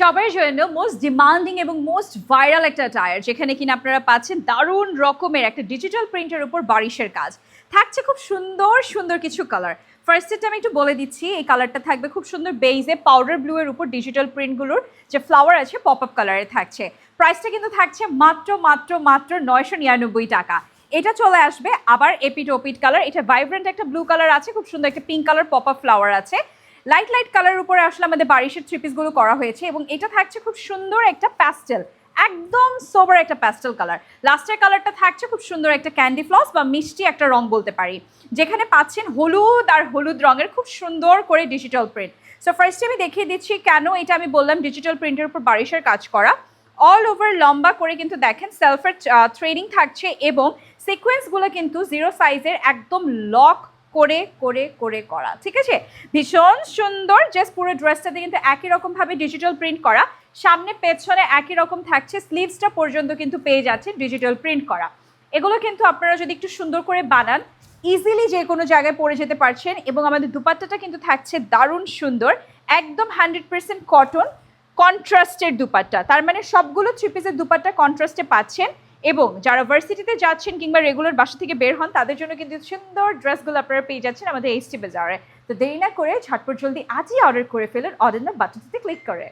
সবার জন্য most demanding এবং মোস্ট ভাইরাল একটা টায়ার যেখানে কিনা আপনারা পাচ্ছেন দারুণ রকমের একটা ডিজিটাল প্রিন্টের উপর বারিশের কাজ। থাকছে খুব সুন্দর সুন্দর কিছু কালার ফার্স্টেটা আমি একটু বলে দিচ্ছি, এই কালারটা থাকবে খুব সুন্দর বেইজে পাউডার ব্লু এর উপর ডিজিটাল প্রিন্টগুলোর যে ফ্লাওয়ার আছে পপ আপ কালারে থাকছে। প্রাইসটা কিন্তু থাকছে মাত্র মাত্র মাত্র নয়শো নিরানব্বই টাকা। এটা চলে আসবে আবার এপিট ওপিট কালার এটা ভাইব্রেন্ট একটা ব্লু কালার আছে, খুব সুন্দর একটা pink colour pop up flower আছে। লাইট লাইট কালারের উপরে আসলে আমাদের বারিশের থ্রি পিসগুলো করা হয়েছে এবং এটা থাকছে খুব সুন্দর একটা প্যাস্টেল একদম সোবার একটা প্যাস্টেল কালার লাস্টের কালারটা থাকছে খুব সুন্দর একটা ক্যান্ডি ফ্লস বা মিষ্টি একটা রং বলতে পারি। যেখানে পাচ্ছেন হলুদ আর হলুদ রঙের খুব সুন্দর করে ডিজিটাল প্রিন্ট সো ফার্স্টে আমি দেখিয়ে দিচ্ছি কেন এটা আমি বললাম ডিজিটাল প্রিন্টের উপর বারিশের কাজ করা। অল ওভার লম্বা করে কিন্তু দেখেন সেলফের থ্রেডিং থাকছে এবং সিকোয়েন্সগুলো কিন্তু জিরো সাইজের একদম লক করে করে করে করা, ঠিক আছে? ভীষণ সুন্দর জাস্ট পুরো ড্রেসটাতে কিন্তু একই রকমভাবে ডিজিটাল প্রিন্ট করা। সামনে, পেছনে একই রকম থাকছে স্লিভসটা পর্যন্ত কিন্তু পেয়ে যাচ্ছে ডিজিটাল প্রিন্ট করা। এগুলো কিন্তু আপনারা যদি একটু সুন্দর করে বানান ইজিলি যে কোনো জায়গায় পরে যেতে পারছেন এবং আমাদের দুপাট্টাটা কিন্তু থাকছে দারুণ সুন্দর, একদম হান্ড্রেড পার্সেন্ট কটন কন্ট্রাস্টের দুপাট্টা। তার মানে সবগুলো থ্রি পিসের দুপাট্টা কন্ট্রাস্টে পাচ্ছেন। এবং যারা ভার্সিটিতে যাচ্ছেন কিংবা রেগুলার বাসা থেকে বের হন, তাদের জন্য কিন্তু সুন্দর ড্রেসগুলো আপনারা পেয়ে যাচ্ছেন আমাদের এইচটি বাজারে তো দেরি না করে ঝটপট জলদি আজই অর্ডার করে ফেলুন। অর্ডার বাটনটিতে ক্লিক করে।